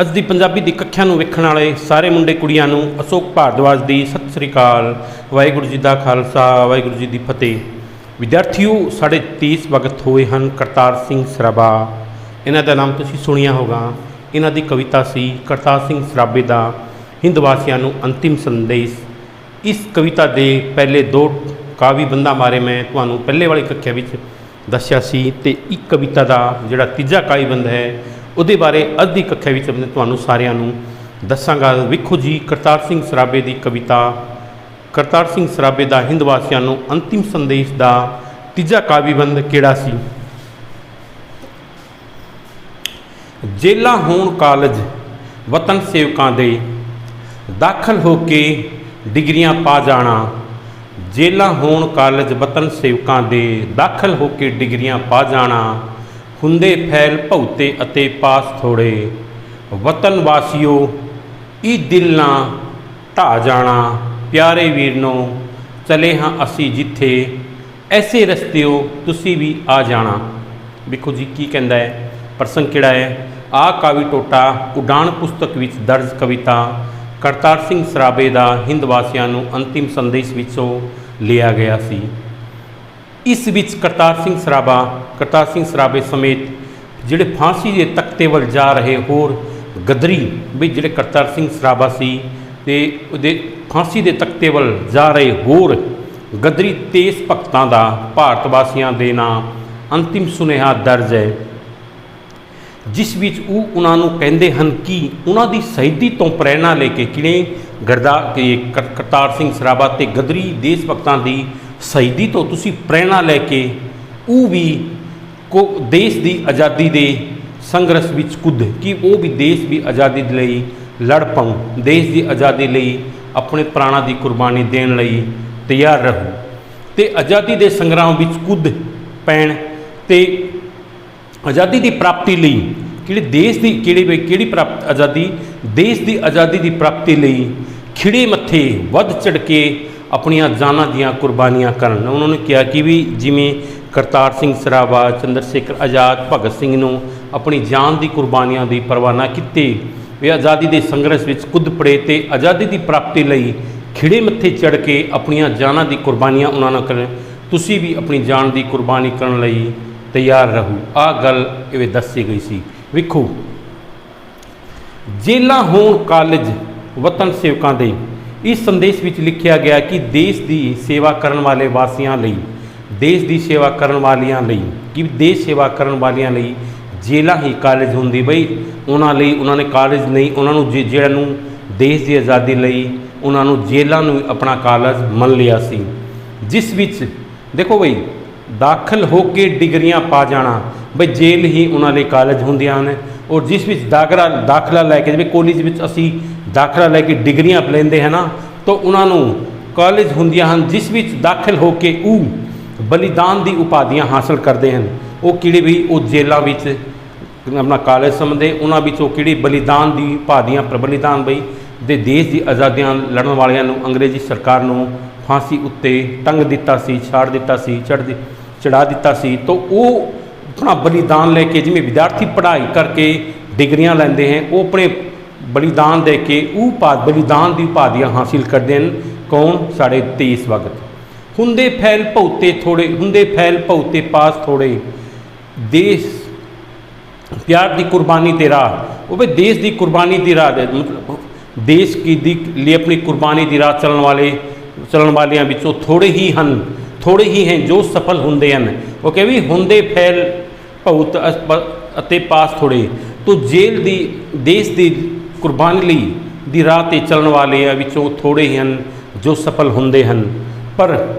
ਅੱਜ ਦੀ ਪੰਜਾਬੀ ਦੀ ਕੱਖਿਆ ਨੂੰ ਵੇਖਣ ਵਾਲੇ ਸਾਰੇ ਮੁੰਡੇ ਕੁੜੀਆਂ ਨੂੰ ਅਸ਼ੋਕ ਭਾਰਦਵਾਜ ਦੀ ਸਤਿ ਸ੍ਰੀ ਅਕਾਲ, ਵਾਹਿਗੁਰੂ ਜੀ ਦਾ ਖਾਲਸਾ, ਵਾਹਿਗੁਰੂ ਜੀ ਦੀ ਫਤਿਹ। ਵਿਦਿਆਰਥੀਓ, ਸਾਡੇ 30 ਵਕਤ ਹੋਏ ਹਨ ਕਰਤਾਰ ਸਿੰਘ ਸਰਾਭਾ। ਇਹਨਾਂ ਦਾ ਨਾਮ ਤੁਸੀਂ ਸੁਣਿਆ ਹੋਗਾ। ਇਹਨਾਂ ਦੀ ਕਵਿਤਾ ਸੀ ਕਰਤਾਰ ਸਿੰਘ ਸਰਾਭੇ ਦਾ ਹਿੰਦ ਵਾਸੀਆਂ ਨੂੰ ਅੰਤਿਮ ਸੰਦੇਸ਼। ਇਸ ਕਵਿਤਾ ਦੇ ਪਹਿਲੇ ਦੋ ਕਾਵੀ ਬੰਦਾ ਮਾਰੇ ਮੈਂ ਤੁਹਾਨੂੰ ਪਹਿਲੇ ਵਾਲੀ ਕੱਖਿਆ ਵਿੱਚ ਦੱਸਿਆ ਸੀ ਤੇ ਇੱਕ ਕਵਿਤਾ ਦਾ ਜਿਹੜਾ ਤੀਜਾ ਕਾਵੀ ਬੰਦ ਹੈ ਉਹਦੇ ਬਾਰੇ ਅੱਜ ਦੀ ਕੱਖਿਆ ਵਿੱਚ ਮੈਂ ਤੁਹਾਨੂੰ ਸਾਰਿਆਂ ਨੂੰ ਦੱਸਾਂਗਾ। ਵੇਖੋ ਜੀ, ਕਰਤਾਰ ਸਿੰਘ ਸਰਾਭੇ ਦੀ ਕਵਿਤਾ। ਕਰਤਾਰ ਸਿੰਘ ਸਰਾਭੇ ਦਾ ਹਿੰਦ ਵਾਸੀਆਂ ਨੂੰ ਅੰਤਿਮ ਸੰਦੇਸ਼ ਦਾ ਤੀਜਾ ਕਾਵੀ ਕਿਹੜਾ ਸੀ? ਜੇਲਾ ਹੋਣ ਕਾਲਜ, ਵਤਨ ਸੇਵਕਾਂ ਦੇ। ਦਾਖਲ ਹੋ ਕੇ ਡਿਗਰੀਆਂ ਪਾ ਜਾਣਾ। ਜੇਲਾਂ ਹੋਣ ਕਾਲਜ, ਵਤਨ ਸੇਵਕਾਂ ਦੇ। ਦਾਖਲ ਹੋ ਕੇ ਡਿਗਰੀਆਂ ਪਾ ਜਾਣਾ। ਹੁੰਦੇ ਫੈਲ ਭਉਤੇ ਅਤੇ ਪਾਸ ਥੋੜੇ। ਵਤਨ ਵਾਸੀਓ ਇਹ ਦਿਲ ਨਾ ਢਾ ਜਾਣਾ। ਪਿਆਰੇ ਵੀਰ ਨੂੰ ਚਲੇ ਹਾਂ ਅਸੀਂ ਜਿੱਥੇ। ਐਸੇ ਰਸਤਿਓ ਤੁਸੀਂ ਵੀ ਆ ਜਾਣਾ। ਵੇਖੋ ਜੀ ਕੀ ਕਹਿੰਦਾ ਹੈ। ਪ੍ਰਸੰਗ ਕਿਹੜਾ ਹੈ? ਆ ਕਾਵੀ ਟੋਟਾ ਉਡਾਨ ਪੁਸਤਕ ਵਿੱਚ ਦਰਜ ਕਵਿਤਾ, ਕਰਤਾਰ ਸਿੰਘ ਸਰਾਭੇ ਦਾ ਹਿੰਦ ਵਾਸੀਆਂ ਨੂੰ ਅੰਤਿਮ ਸੰਦੇਸ਼ ਵਿੱਚੋਂ ਲਿਆ ਗਿਆ ਸੀ। ਇਸ ਵਿੱਚ ਕਰਤਾਰ ਸਿੰਘ ਸਰਾਭਾ, ਕਰਤਾਰ ਸਿੰਘ ਸਰਾਭੇ ਸਮੇਤ ਜਿਹੜੇ ਫਾਂਸੀ ਦੇ ਤਖਤੇ ਵੱਲ ਜਾ ਰਹੇ ਹੋਰ ਗਦਰੀ ਵੀ ਜਿਹੜੇ ਕਰਤਾਰ ਸਿੰਘ ਸਰਾਭਾ ਸੀ ਤੇ ਉਹਦੇ ਫਾਂਸੀ ਦੇ ਤਖਤੇ ਵੱਲ ਜਾ ਰਹੇ ਹੋਰ ਗਦਰੀ ਤੇਸ ਭਗਤਾਂ ਦਾ ਭਾਰਤ ਵਾਸੀਆਂ ਦੇ ਨਾਂ ਅੰਤਿਮ ਸੁਨੇਹਾ ਦਰਜ ਹੈ। ਜਿਸ ਵਿੱਚ ਉਹ ਉਹਨਾਂ ਨੂੰ ਕਹਿੰਦੇ ਹਨ ਕਿ ਉਹਨਾਂ ਦੀ ਸ਼ਹੀਦੀ ਤੋਂ ਪ੍ਰੇਰਣਾ ਲੈ ਕੇ ਕਿਵੇਂ ਗਰਦਾ ਕਰਤਾਰ ਸਿੰਘ ਸਰਾਭਾ ਤੇ ਗਦਰੀ ਦੇਸ਼ ਭਗਤਾਂ ਦੀ ਸ਼ਹੀਦੀ ਤੋਂ ਤੁਸੀਂ ਪ੍ਰੇਰਣਾ ਲੈ ਕੇ ਉਹ ਵੀ ਕੋ ਦੇਸ਼ ਦੀ ਆਜ਼ਾਦੀ ਦੇ ਸੰਘਰਸ਼ ਵਿੱਚ ਕੁੱਦ, ਕਿ ਉਹ ਵੀ ਦੇਸ਼ ਦੀ ਆਜ਼ਾਦੀ ਦੇ ਲਈ ਲੜ ਪਾਉ ਦੇਸ਼ ਦੀ ਆਜ਼ਾਦੀ ਲਈ ਆਪਣੇ ਪ੍ਰਾਣਾਂ ਦੀ ਕੁਰਬਾਨੀ ਦੇਣ ਲਈ ਤਿਆਰ ਰਹੋ। ਤੇ ਆਜ਼ਾਦੀ ਦੇ ਸੰਗਰਾਮ ਵਿੱਚ ਕੁੱਦ ਪੈਣ ਤੇ ਆਜ਼ਾਦੀ ਦੀ ਪ੍ਰਾਪਤੀ ਲਈ ਕਿਹੜੇ ਦੇਸ਼ ਦੀ, ਕਿਹੜੀ ਕਿਹੜੀ ਪ੍ਰਾਪਤ ਆਜ਼ਾਦੀ, ਦੇਸ਼ ਦੀ ਆਜ਼ਾਦੀ ਦੀ ਪ੍ਰਾਪਤੀ ਲਈ ਖਿੜੇ ਮੱਥੇ ਵੱਧ ਚੜ ਕੇ ਆਪਣੀਆਂ ਜਾਨਾਂ ਦੀਆਂ ਕੁਰਬਾਨੀਆਂ ਕਰਨ। ਉਹਨਾਂ ਨੇ ਕਿਹਾ ਕਿ ਵੀ ਜਿਵੇਂ ਕਰਤਾਰ ਸਿੰਘ ਸਰਾਭਾ, ਚੰਦਰ ਸ਼ੇਖਰ ਆਜ਼ਾਦ, ਭਗਤ ਸਿੰਘ ਨੂੰ ਆਪਣੀ ਜਾਨ ਦੀ ਕੁਰਬਾਨੀਆਂ ਦੀ ਪਰਵਾਹ ਨਾ ਕੀਤੀ ਵੀ ਆਜ਼ਾਦੀ ਦੇ ਸੰਘਰਸ਼ ਵਿੱਚ ਕੁੱਦ ਪੜੇ ਤੇ ਆਜ਼ਾਦੀ ਦੀ ਪ੍ਰਾਪਤੀ ਲਈ ਖਿੜੇ ਮੱਥੇ ਚੜ ਕੇ ਆਪਣੀਆਂ ਜਾਨਾਂ ਦੀ ਕੁਰਬਾਨੀਆਂ ਉਹਨਾਂ ਨਾਲ ਕਰਨ। ਤੁਸੀਂ ਵੀ ਆਪਣੀ ਜਾਨ ਦੀ ਕੁਰਬਾਨੀ ਕਰਨ ਲਈ ਤਿਆਰ ਰਹੋ। ਆ ਗੱਲ ਇਹ ਦੱਸੀ ਗਈ ਸੀ। ਵੇਖੋ, ਜੇਲਾਂ ਹੋਣ ਕਾਲਜ ਵਤਨ ਸੇਵਕਾਂ ਦੇ ਇਸ ਸੰਦੇਸ਼ ਵਿੱਚ ਲਿਖਿਆ ਗਿਆ ਕਿ ਦੇਸ਼ ਦੀ ਸੇਵਾ ਕਰਨ ਵਾਲੇ ਵਾਸੀਆਂ ਲਈ, ਦੇਸ਼ ਦੀ ਸੇਵਾ ਕਰਨ ਵਾਲਿਆਂ ਲਈ, ਕਿ ਦੇਸ਼ ਸੇਵਾ ਕਰਨ ਵਾਲਿਆਂ ਲਈ ਜੇਲਾਂ ਹੀ ਕਾਲਜ ਹੁੰਦੀ ਬਈ ਉਹਨਾਂ ਲਈ ਉਹਨਾਂ ਨੇ ਕਾਲਜ ਨਹੀਂ, ਉਹਨਾਂ ਨੂੰ ਜੇ- ਜਿਹੜਾ ਨੂੰ ਦੇਸ਼ ਦੀ ਆਜ਼ਾਦੀ ਲਈ ਉਹਨਾਂ ਨੂੰ ਜੇਲਾਂ ਨੂੰ ਆਪਣਾ ਕਾਲਜ ਮੰਨ ਲਿਆ ਸੀ। ਜਿਸ ਵਿੱਚ ਦੇਖੋ ਬਈ, ਦਾਖਲ ਹੋ ਕੇ ਡਿਗਰੀਆਂ ਪਾ ਜਾਣਾ, ਬਈ ਜੇਲ੍ਹ ਹੀ ਉਹਨਾਂ ਲਈ ਕਾਲਜ ਹੁੰਦੀਆਂ ਹਨ ਔਰ ਜਿਸ ਵਿੱਚ ਦਾਖਲਾ ਦਾਖਲਾ ਲੈ ਕੇ ਜਿਵੇਂ ਕਾਲਜ ਵਿੱਚ ਅਸੀਂ ਦਾਖਲਾ ਲੈ ਕੇ ਡਿਗਰੀਆਂ ਲੈਂਦੇ ਹਨ ਨਾ, ਤਾਂ ਉਹਨਾਂ ਨੂੰ ਕਾਲਜ ਹੁੰਦੀਆਂ ਹਨ, ਜਿਸ ਵਿੱਚ ਦਾਖਲ ਹੋ ਕੇ ਉਹ ਬਲੀਦਾਨ ਦੀ ਉਪਾਧੀਆਂ ਹਾਸਲ ਕਰਦੇ ਹਨ। ਉਹ ਕਿਹੜੇ ਵੀ, ਉਹ ਜੇਲਾਂ ਵਿੱਚ ਆਪਣਾ ਕਾਲਜ ਸਮਝਦੇ ਉਹਨਾਂ ਵਿੱਚ ਉਹ ਕਿਹੜੀ ਬਲੀਦਾਨ ਦੀ ਉਪਾਧੀਆਂ ਪਰ ਬਲੀਦਾਨ ਬਈ ਦੇ ਦੇਸ਼ ਦੀ ਆਜ਼ਾਦੀਆਂ ਲੜਨ ਵਾਲਿਆਂ ਨੂੰ, ਅੰਗਰੇਜ਼ੀ ਸਰਕਾਰ ਨੂੰ ਫਾਂਸੀ ਉੱਤੇ ਟੰਗ ਦਿੱਤਾ ਸੀ, ਛਾੜ ਦਿੱਤਾ ਸੀ ਚੜ ਚੜਾ ਦਿੱਤਾ ਸੀ, ਤਾਂ ਉਹ ਆਪਣਾ ਬਲੀਦਾਨ ਲੈ ਕੇ ਜਿਵੇਂ ਵਿਦਿਆਰਥੀ ਪੜ੍ਹਾਈ ਕਰਕੇ ਡਿਗਰੀਆਂ ਲੈਂਦੇ ਹਨ ਉਹ ਆਪਣੇ ਬਲੀਦਾਨ ਦੇ ਕੇ ਉਹ ਪਾ ਬਲੀਦਾਨ ਦੀ ਉਪਾਧੀਆਂ ਹਾਸਿਲ ਕਰਦੇ ਹਨ। ਕੌਣ? ਸਾਡੇ 23 ਵਕਤ ਹੁੰਦੇ ਫੈਲ ਭਉਤੇ ਥੋੜੇ ਹੁੰਦੇ ਫੈਲ ਭਉਤੇ ਪਾਸ ਥੋੜੇ ਦੇਸ਼ ਪਿਆਰ ਦੀ ਕੁਰਬਾਨੀ ਤੇ ਰਾਹ। ਉਹ ਵੀ ਦੇਸ਼ ਦੀ ਕੁਰਬਾਨੀ ਦੀ ਰਾਹ ਦੇ, ਮਤਲਬ ਦੇਸ਼ ਕੀ ਦੀ ਲਈ ਆਪਣੀ ਕੁਰਬਾਨੀ ਦੀ ਰਾਹ ਚੱਲਣ ਵਾਲੇ, ਚੱਲਣ ਵਾਲਿਆਂ ਵਿੱਚੋਂ ਥੋੜੇ ਹੀ ਹਨ ਥੋੜੇ ਹੀ ਹਨ ਜੋ ਸਫਲ ਹੁੰਦੇ ਹਨ। ਉਹ ਕਹਿੰਦੇ ਹੁੰਦੇ ਫੈਲ ਭਉਤ ਅਸ- ਅਤੇ ਪਾਸ ਥੋੜੇ। ਤੋ ਜੇਲ੍ਹ ਦੀ, ਦੇਸ਼ ਦੀ ਕੁਰਬਾਨੀ ਲਈ ਦੀ ਰਾਹ ਤੇ ਚੱਲਣ ਵਾਲਿਆਂ ਵਿੱਚੋਂ ਥੋੜੇ ਹੀ ਹਨ ਜੋ ਸਫਲ ਹੁੰਦੇ ਹਨ। ਪਰ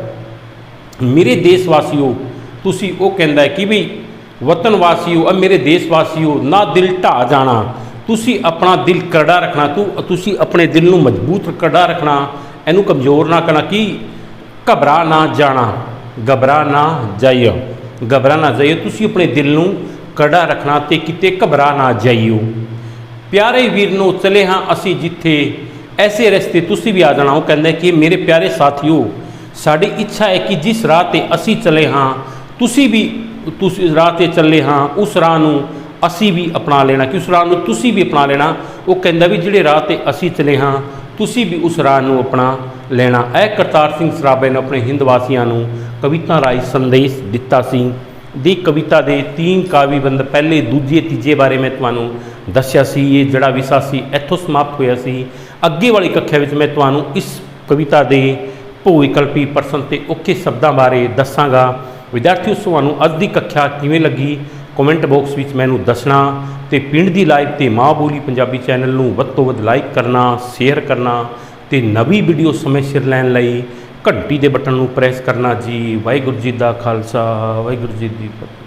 ਮੇਰੇ ਦੇਸ਼ ਵਾਸੀਓ ਤੁਸੀਂ ਉਹ ਕਹਿੰਦਾ ਕਿ ਵੀ ਵਤਨ ਵਾਸੀਓ ਆ ਮੇਰੇ ਦੇਸ਼ ਵਾਸੀਓ ਨਾ ਦਿਲ ਢਾ ਜਾਣਾ। ਤੁਸੀਂ ਆਪਣਾ ਦਿਲ ਕਰੜਾ ਰੱਖਣਾ, ਤੂੰ, ਤੁਸੀਂ ਆਪਣੇ ਦਿਲ ਨੂੰ ਮਜ਼ਬੂਤ ਕਰੜਾ ਰੱਖਣਾ। ਇਹਨੂੰ ਕਮਜ਼ੋਰ ਨਾ ਕਰਨਾ ਕਿ ਘਬਰਾ ਨਾ ਜਾਣਾ, ਘਬਰਾ ਨਾ ਜਾਈਓ। ਘਬਰਾ ਨਾ ਜਾਈਓ, ਤੁਸੀਂ ਆਪਣੇ ਦਿਲ ਨੂੰ ਕੜਾ ਰੱਖਣਾ ਤੇ ਕਿਤੇ ਘਬਰਾ ਨਾ ਜਾਈਓ। ਪਿਆਰੇ ਵੀਰ ਨੂੰ ਚਲੇ ਹਾਂ ਅਸੀਂ ਜਿੱਥੇ, ਐਸੇ ਰਸਤੇ ਤੁਸੀਂ ਵੀ ਆ ਜਾਣਾ। ਉਹ ਕਹਿੰਦਾ ਕਿ ਮੇਰੇ ਪਿਆਰੇ ਸਾਥੀਓ, ਸਾਡੀ ਇੱਛਾ ਹੈ ਕਿ ਜਿਸ ਰਾਹ ਤੇ ਅਸੀਂ ਚਲੇ ਹਾਂ, ਤੁਸੀਂ ਵੀ ਤੁਸੀਂ ਰਾਹ ਤੇ ਚੱਲੇ ਹਾਂ, ਉਸ ਰਾਹ ਨੂੰ ਅਸੀਂ ਵੀ ਅਪਣਾ ਲੈਣਾ, ਕਿ ਉਸ ਰਾਹ ਨੂੰ ਤੁਸੀਂ ਵੀ ਅਪਣਾ ਲੈਣਾ। ਉਹ ਕਹਿੰਦਾ ਵੀ ਜਿਹੜੇ ਰਾਹ ਤੇ ਅਸੀਂ ਚਲੇ ਹਾਂ, ਤੁਸੀਂ ਵੀ ਉਸ ਰਾਹ ਨੂੰ ਅਪਣਾ ਲੈਣਾ। ਇਹ ਕਰਤਾਰ ਸਿੰਘ ਸਰਾਭੇ ਨੇ ਆਪਣੇ ਹਿੰਦ ਵਾਸੀਆਂ ਨੂੰ ਕਵਿਤਾ ਰਾਈ ਸੰਦੇਸ਼ ਦਿੱਤਾ ਸੀ। ਦੀ ਕਵਿਤਾ ਦੇ ਤਿੰਨ ਕਾਵਿਬੰਦ ਪਹਿਲੇ, ਦੂਜੇ, ਤੀਜੇ ਬਾਰੇ ਮੈਂ ਤੁਹਾਨੂੰ ਦੱਸਿਆ ਸੀ। ਇਹ ਜਿਹੜਾ ਵਿਸ਼ਾ ਸੀ, ਇੱਥੋਂ ਸਮਾਪਤ ਹੋਇਆ ਸੀ। ਅੱਗੇ ਵਾਲੀ ਕੱਖਿਆ ਵਿੱਚ ਮੈਂ ਤੁਹਾਨੂੰ ਇਸ ਕਵਿਤਾ ਦੇ ਭੂ ਵਿਕਲਪੀ ਪ੍ਰਸ਼ਨ ਤੇ ਔਖੇ ਸ਼ਬਦਾਂ ਬਾਰੇ ਦੱਸਾਂਗਾ। ਵਿਦਿਆਰਥੀਓ, ਤੁਹਾਨੂੰ ਅੱਜ ਦੀ ਕੱਖਿਆ ਕਿਵੇਂ ਲੱਗੀ? ਕਮੈਂਟ ਬਾਕਸ ਵਿੱਚ ਮੈਨੂੰ ਦੱਸਣਾ ਤੇ ਪਿੰਡ ਦੀ ਲਾਈਵ ਤੇ ਮਾਂ ਬੋਲੀ ਪੰਜਾਬੀ ਚੈਨਲ ਨੂੰ ਵੱਧ ਤੋਂ ਵੱਧ ਲਾਈਕ ਕਰਨਾ, ਸ਼ੇਅਰ ਕਰਨਾ ਤੇ ਨਵੀਂ ਵੀਡੀਓ ਸਮੇਂ ਸਿਰ ਲੈਣ ਲਈ ਘੰਟੀ ਦੇ ਬਟਨ ਨੂੰ ਪ੍ਰੈਸ ਕਰਨਾ ਜੀ। ਵਾਹਿਗੁਰੂ ਜੀ ਦਾ ਖਾਲਸਾ, ਵਾਹਿਗੁਰੂ ਜੀ ਦੀ ਫਤਿਹ।